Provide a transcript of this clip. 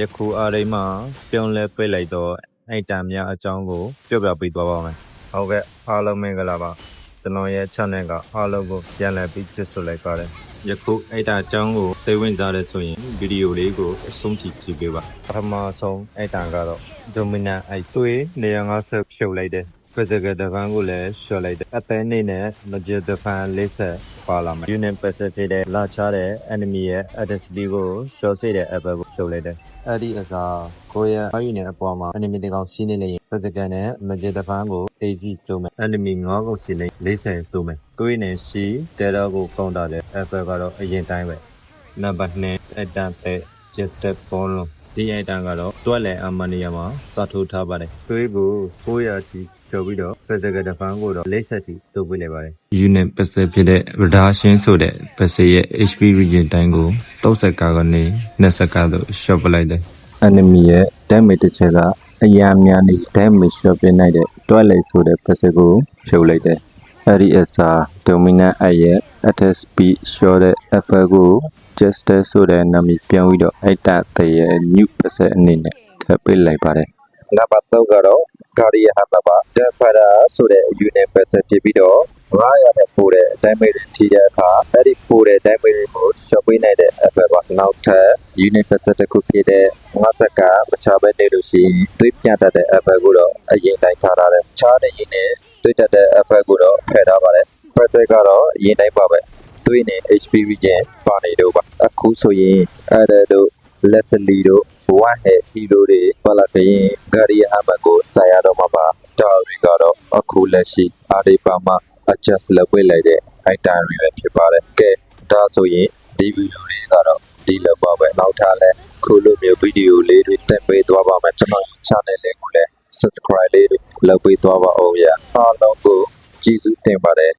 ယခုအားရိမ်းမှာပြောင်းလဲပေးလိုက်တော့အိုက်တမ်များအကြောင်းကိုပြောပြပေးသွားပါမယ်ဟုတ်ကဲ့အားလုံးမင်္ဂလာပါကျွန်တော်ရဲ့ channel ကအားလုံးကိုပြန်လည်ပြီးချစ်ဆိုလိုက်ပါတယ်ယခုအိုက်တာအကြောင်းကိုစိတ်ဝင်စားတဲ့ဆိုရင်ဗီဒီယိုလေးကိုအဆုံးကြည့်ကြည့်ပေးပါပထမဆုံးအိုက်တန်ကတော့ dominant ice တွေ150ဖြုတ်လိုက်တယ် physical defense ကိုလည်း short လိုက်တယ်အသေးနေနဲ့ magic defense 40 ပါလာမယ် unit passive ဖြစ်တဲ့လာချတဲ့ enemy ရဲ့ adversity ကို short စေတဲ့ apple ကိုဖြုတ်လိုက်တယ်အဲ့ဒီအစားကိုယ့်ရဲ့ unit အပေါ်မှာ enemy တကောင်စီးနေနေရင် physical နဲ့ magic defense ကို AC တိုးမယ် enemy 9ကောင်စီးနေ40တိုးမယ်သွေးနဲ့စီးတဲတော့ကို counter တဲ့ apple ကတော့အရင်တိုင်းပဲနံပါတ်2အတန်တဲ့ just ball လုံး ဒီအိုင်တန်ကတော့တွက်လည်အမနီယာမှာစထိုးထားပါတယ်သွေးကို900ချီရှော်ပြီးတော့ physical defense ကိုတော့40ချီတိုးပေးလိုက်ပါတယ် unit ပတ်စဖြစ်တဲ့ reduction ဆိုတဲ့ပတ်စရဲ့ HP region တိုင်းကို30ကာကနေ20ကာသို့ short ပလိုက်တယ် enemy ရဲ့ damage တစ်ချက်ကအရာများနေ damage short ပေးနိုင်တဲ့တွက်လည်ဆိုတဲ့ပတ်စကိုဖြုတ်လိုက်တယ်အဲ့ဒီအစား dominant အရဲ့ attack speed short တဲ့ effect ကို justice ဆိုတဲ့နာမည်ပြောင်းပြီးတော့အဲ့တာတရဲ့ new ပတ်စအနေနဲ့ထပ်ပေးလိုက်ပါတယ်နံပါတ်3ကတော့ guardian hammer ပါ defender ဆိုတဲ့ unit ပတ်စဖြစ်ပြီးတော့900နဲ့ပို့တဲ့ damage တွေထိတဲ့အခါအဲ့ဒီပို့တဲ့ damage တွေကို short ပေးနိုင်တဲ့ effect ပါနောက်ထပ် unit ပတ်စတစ်ခုဖြစ်တဲ့50ကမချဘဲနေလို့ရှိရင်သွေးပြတ်တတ်တဲ့ effect ကိုတော့အရင်တိုင်းထားထားတယ်ချားနေရင်လည်းတွေ့တတ်တဲ့ effect ကိုတော့ဖယ်ထား ပါတယ်။ preset ကတော့အရင်တိုင်းပါပဲ။တွေ့နေ HP region ပါနေတော့ပါ။အခုဆိုရင်အဲ့ဒါတို့ Leslie တို့ one head hero တွေပါလာတဲ့ Guardian Hammer ကိုစာရတော့မှာပါ။ဒါတွေကတော့အခုလက်ရှိအားဒီပါမှာ adjust လုပ်ပေးလိုက်တဲ့ item တွေပဲဖြစ်ပါတယ်။ကဲဒါဆိုရင်ဒီဗီဒီယိုလေးကတော့ဒီလောက်ပါပဲ။နောက်ထပ်လည်းခုလိုမျိုးဗီဒီယိုလေးတွေတက်ပေးသွားပါမယ်ကျွန်တော် channel လေးကိုလည်း subscribe လေးတွေလုပ်ပေးသွားပါဦးဗျာအားလုံးကိုကျေးဇူးတင်ပါတယ်